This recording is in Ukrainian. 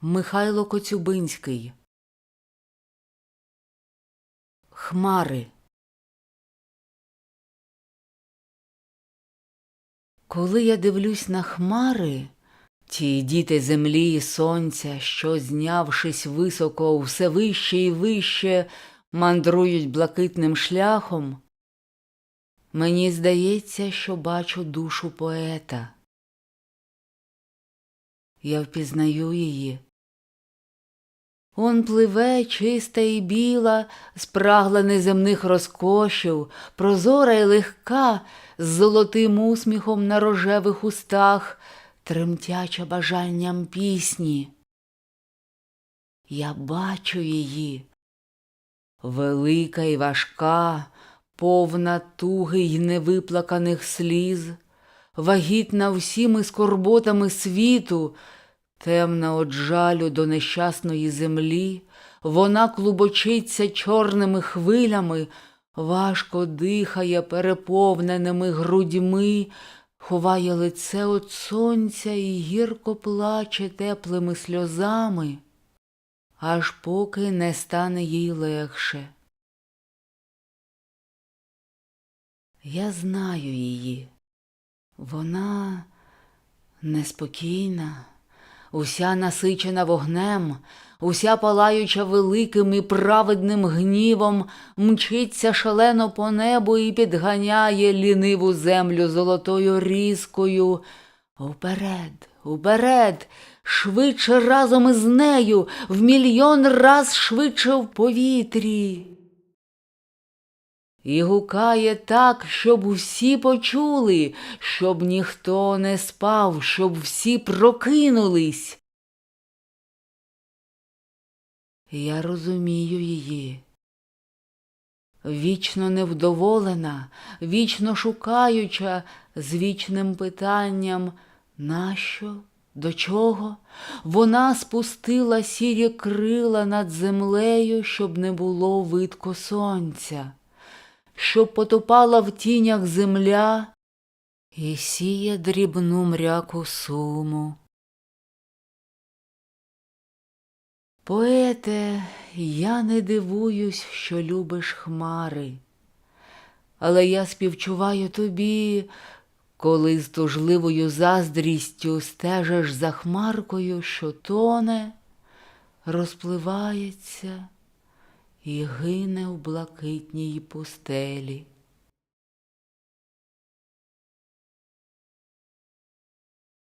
Михайло Коцюбинський. Хмари. Коли я дивлюсь на хмари, ті діти землі і сонця, що, знявшись високо, все вище і вище, мандрують блакитним шляхом, мені здається, що бачу душу поета. Я впізнаю її. Он пливе чиста і біла, спрагла неземних розкошів, прозора й легка, з золотим усміхом на рожевих устах, тремтяча бажанням пісні. Я бачу її, велика і важка, повна туги й невиплаканих сліз, вагітна всіми скорботами світу, темна от жалю до нещасної землі, вона клубочиться чорними хвилями, важко дихає переповненими грудьми, ховає лице от сонця і гірко плаче теплими сльозами, аж поки не стане їй легше. Я знаю її. Вона неспокійна, уся насичена вогнем, уся палаюча великим і праведним гнівом, мчиться шалено по небу і підганяє ліниву землю золотою різкою. Уперед, уперед, швидше разом із нею, в мільйон раз швидше в повітрі. І гукає так, щоб усі почули, щоб ніхто не спав, щоб всі прокинулись. Я розумію її. Вічно невдоволена, вічно шукаюча, з вічним питанням нащо, до чого, вона спустила сірі крила над землею, щоб не було видко сонця щоб потопала в тінях земля і сіє дрібну мряку суму. Поете, я не дивуюсь, що любиш хмари, але я співчуваю тобі, коли з тужливою заздрістю стежиш за хмаркою, що тоне, розпливається і гине в блакитній пустелі.